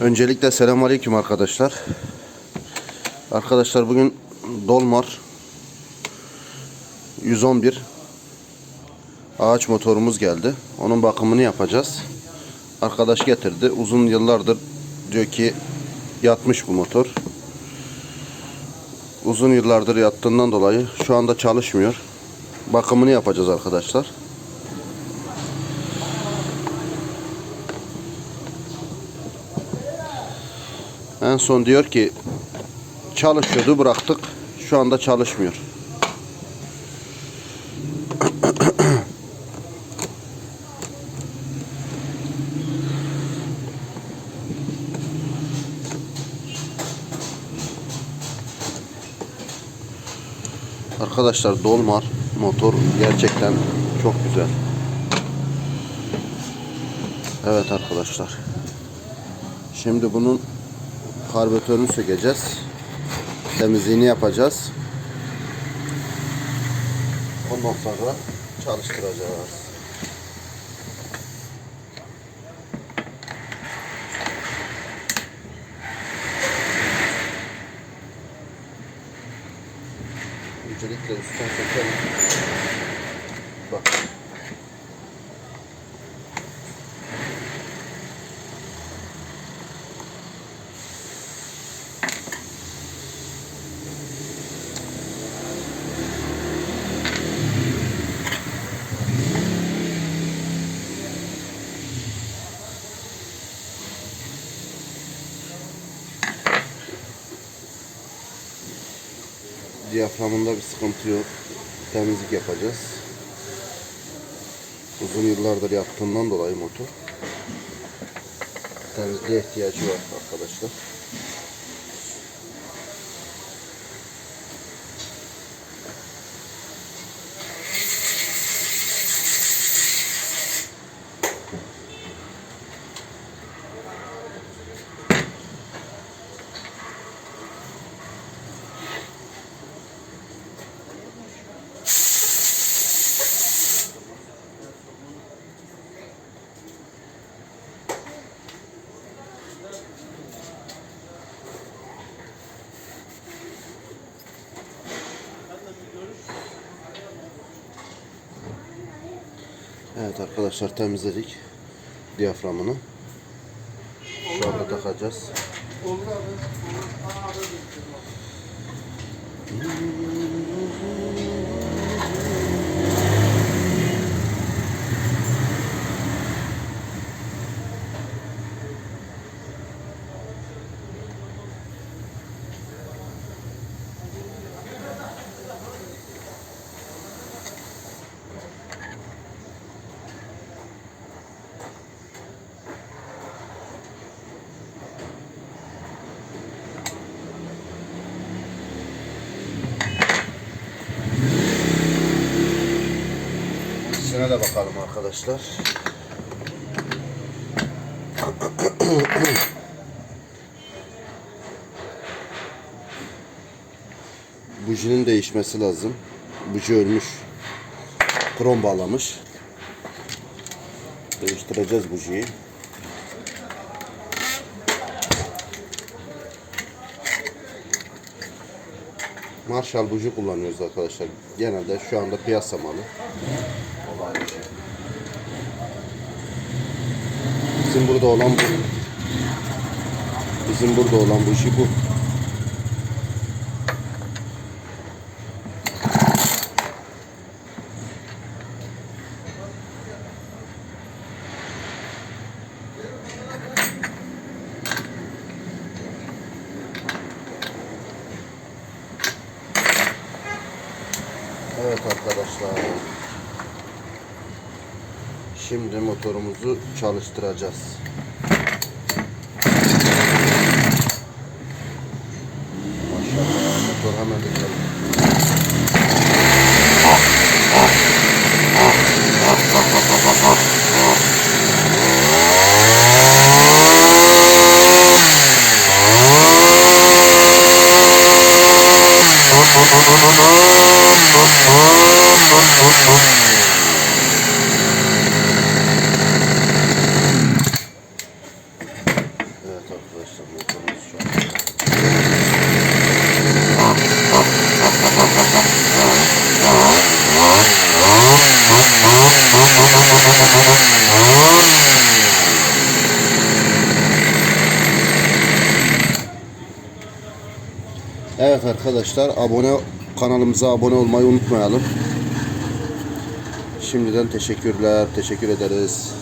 Öncelikle selamünaleyküm arkadaşlar. Arkadaşlar bugün Dolmar 111 ağaç motorumuz geldi. Onun bakımını yapacağız. Arkadaş getirdi. Uzun yıllardır diyor ki yatmış bu motor. Uzun yıllardır yattığından dolayı şu anda çalışmıyor. Bakımını yapacağız arkadaşlar. En son diyor ki çalışıyordu bıraktık. Şu anda çalışmıyor. Arkadaşlar Dolmar motor gerçekten çok güzel. Evet arkadaşlar. Şimdi bunun karbüratörünü sökeceğiz. Temizliğini yapacağız. Ondan sonra çalıştıracağız. Öncelikle üstten sökelim. Bak. Diyaframında bir sıkıntı yok. Temizlik yapacağız. Uzun yıllardır yaptığından dolayı motor. Temizliğe ihtiyacı var arkadaşlar. Evet arkadaşlar temizledik diyaframını. Şu anda takacağız. İçine de bakalım arkadaşlar. Bujinin değişmesi lazım. Buji ölmüş. Krom bağlamış. Değiştireceğiz bujiyi. Marshall buji kullanıyoruz arkadaşlar. Genelde şu anda piyasa malı. Bizim burada olan bu. Bizim burada olan bu işi bu. Evet arkadaşlar. Şimdi motorumuzu çalıştıracağız. Maşallah motor hemen de Oh, Evet arkadaşlar abone kanalımıza abone olmayı unutmayalım. Şimdiden teşekkürler. Teşekkür ederiz.